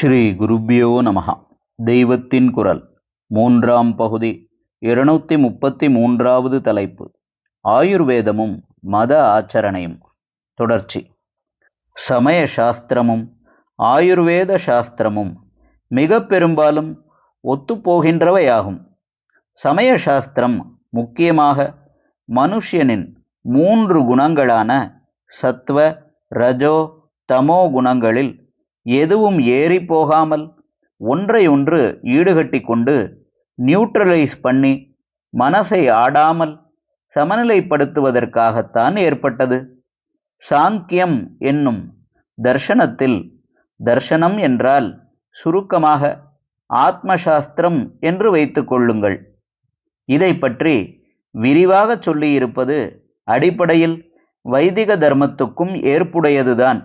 ஸ்ரீ குருபியோ நமகா தெய்வத்தின் குரல். மூன்றாம் பகுதி. இருநூத்தி முப்பத்தி மூன்றாவது தலைப்பு. ஆயுர்வேதமும் மத ஆச்சரணையும். தொடர்ச்சி. சமய சாஸ்திரமும் ஆயுர்வேத சாஸ்திரமும் மிக பெரும்பாலும் ஒத்துப்போகின்றவையாகும். சமய சாஸ்திரம் முக்கியமாக மனுஷ்யனின் மூன்று குணங்களான சத்வ ரஜோ தமோ குணங்களில் எதுவும் ஏறி போகாமல் ஒன்றை ஒன்று ஈடுகட்டி கொண்டு நியூட்ரலைஸ் பண்ணி மனசை ஆடாமல் சமநிலைப்படுத்துவதற்காகத்தான் ஏற்பட்டது. சாங்கியம் என்னும் தர்ஷனத்தில் தர்ஷனம் என்றால் சுருக்கமாக ஆத்மசாஸ்திரம் என்று வைத்துக்கொள்ளுங்கள் இதை பற்றி விரிவாக சொல்லியிருப்பது அடிப்படையில் வைதிக தர்மத்துக்கும் ஏற்புடையதுதான்.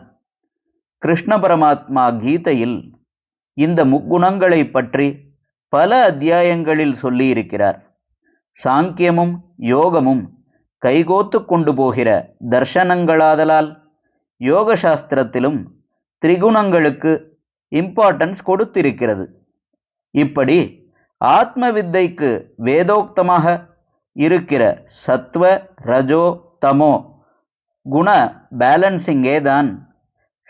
கிருஷ்ண பரமாத்மா கீதையில் இந்த முக்குணங்களை பற்றி பல அத்தியாயங்களில் சொல்லியிருக்கிறார். சாங்கியமும் யோகமும் கைகோத்து கொண்டு போகிற தர்ஷனங்களாதலால் யோக சாஸ்திரத்திலும் திரிகுணங்களுக்கு இம்பார்ட்டன்ஸ் கொடுத்திருக்கிறது. இப்படி ஆத்ம வித்தைக்கு வேதோக்தமாக இருக்கிற சத்வ ரஜோ தமோ குண பேலன்சிங்கே தான்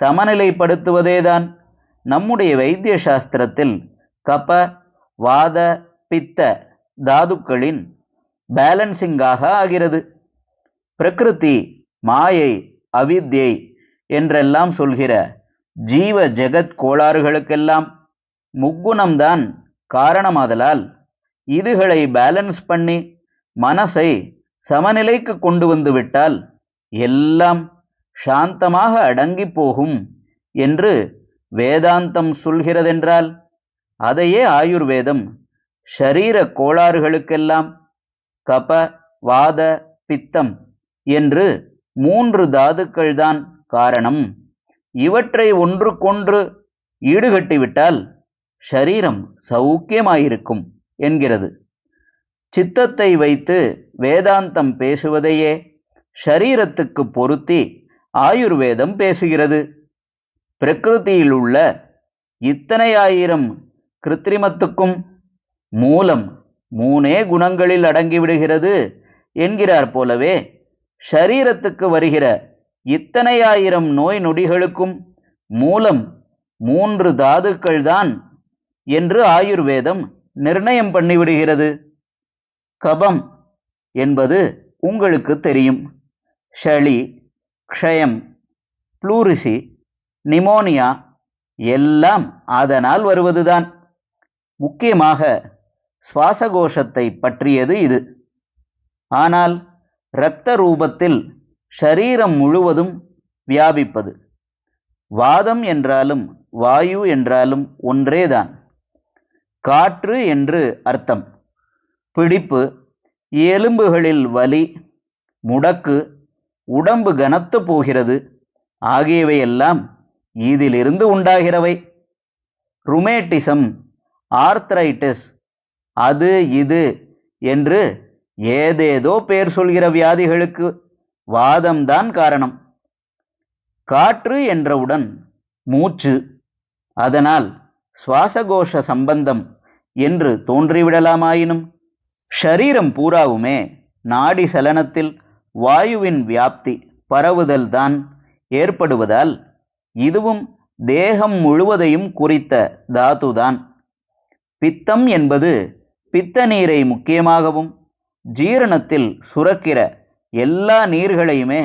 சமநிலைப்படுத்துவதேதான். நம்முடைய வைத்திய சாஸ்திரத்தில் கப வாத பித்த தாதுக்களின் பேலன்சிங்காக ஆகிறது. பிரகிருதி மாயை அவித்யை என்றெல்லாம் சொல்கிற ஜீவ ஜெகத் கோளாறுகளுக்கெல்லாம் முக்குணம்தான் காரணமாதலால் இதுகளை பேலன்ஸ் பண்ணி மனசை சமநிலைக்கு கொண்டு வந்துவிட்டால் எல்லாம் சாந்தமாக அடங்கி போகும் என்று வேதாந்தம் சொல்கிறதென்றால் அதையே ஆயுர்வேதம் ஷரீர கோளாறுகளுக்கெல்லாம் கப வாத பித்தம் என்று மூன்று தாதுக்கள்தான் காரணம். இவற்றை ஒன்றுக்கொன்று ஈடுகட்டிவிட்டால் ஷரீரம் சௌக்கியமாயிருக்கும் என்கிறது. சித்தத்தை வைத்து வேதாந்தம் பேசுவதையே ஷரீரத்துக்கு பொருத்தி ஆயுர்வேதம் பேசுகிறது. பிரகிருதியில் உள்ள இத்தனை ஆயிரம் கிருத்திரிமத்துக்கும் மூலம் மூனே குணங்களில் அடங்கிவிடுகிறது என்கிறார் போலவே ஷரீரத்துக்கு வருகிற இத்தனை ஆயிரம் நோய் நொடிகளுக்கும் மூலம் மூன்று தாதுக்கள்தான் என்று ஆயுர்வேதம் நிர்ணயம் பண்ணிவிடுகிறது. கபம் என்பது உங்களுக்கு தெரியும். ஷளி க்ஷயம் ப்ளூரிசி நிமோனியா எல்லாம் அதனால் வருவதுதான். முக்கியமாக சுவாசகோஷத்தை பற்றியது இது. ஆனால் இரத்த ரூபத்தில் ஷரீரம் முழுவதும் வியாபிப்பது. வாதம் என்றாலும் வாயு என்றாலும் ஒன்றேதான். காற்று என்று அர்த்தம். பிடிப்பு எலும்புகளில் வலி முடக்கு உடம்பு கனத்து போகிறது. ஆகியவையெல்லாம் இதிலிருந்து உண்டாகிறவை. ருமேட்டிசம் ஆர்த்ரைட்டிஸ் அது இது என்று ஏதேதோ பேர் சொல்கிற வியாதிகளுக்கு வாதம்தான் காரணம். காற்று என்றவுடன் மூச்சு அதனால் சுவாசகோஷ சம்பந்தம் என்று தோன்றிவிடலாமாயினும் ஷரீரம் பூராவுமே நாடி சலனத்தில் வாயுவின் வியாப்தி பரவுதல் தான் ஏற்படுவதால் இதுவும் தேகம் முழுவதையும் குறித்த தாதுதான். பித்தம் என்பது பித்த நீரை முக்கியமாகவும் ஜீரணத்தில் சுரக்கிற எல்லா நீர்களையுமே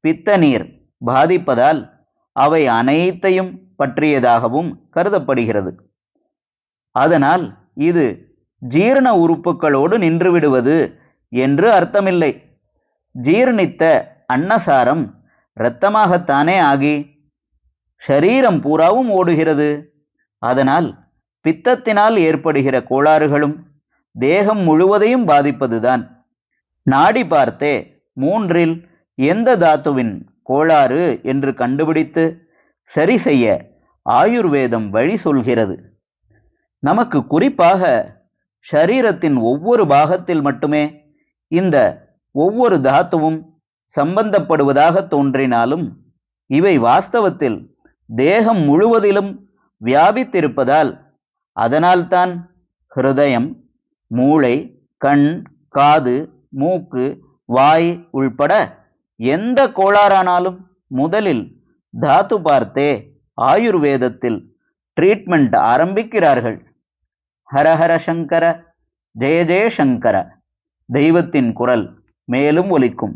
பித்த நீர் பாதிப்பதால் அவை அனைத்தையும் பற்றியதாகவும் கருதப்படுகிறது. அதனால் இது ஜீரண உறுப்புகளோடு நின்றுவிடுவது என்று அர்த்தமில்லை. ஜீர்ணித்த அன்னசாரம் இரத்தமாகத்தானே ஆகி ஷரீரம் பூராவும் ஓடுகிறது. அதனால் பித்தத்தினால் ஏற்படுகிற கோளாறுகளும் தேகம் முழுவதையும் பாதிப்பதுதான். நாடி பார்த்தே மூன்றில் எந்த தாத்துவின் கோளாறு என்று கண்டுபிடித்து சரி செய்ய ஆயுர்வேதம் வழி சொல்கிறது. நமக்கு குறிப்பாக ஷரீரத்தின் ஒவ்வொரு பாகத்தில் மட்டுமே இந்த ஒவ்வொரு தாத்துவும் சம்பந்தப்படுவதாக தோன்றினாலும் இவை வாஸ்தவத்தில் தேகம் முழுவதிலும் வியாபித்திருப்பதால் அதனால்தான் ஹிருதயம் மூளை கண் காது மூக்கு வாய் உள்பட எந்த கோளாறானாலும் முதலில் தாத்து பார்த்தே ஆயுர்வேதத்தில் ட்ரீட்மெண்ட் ஆரம்பிக்கிறார்கள். ஹரஹர சங்கர ஜெய ஜெயசங்கர தெய்வத்தின் குரல். மேலும் ஒலிக்கும்.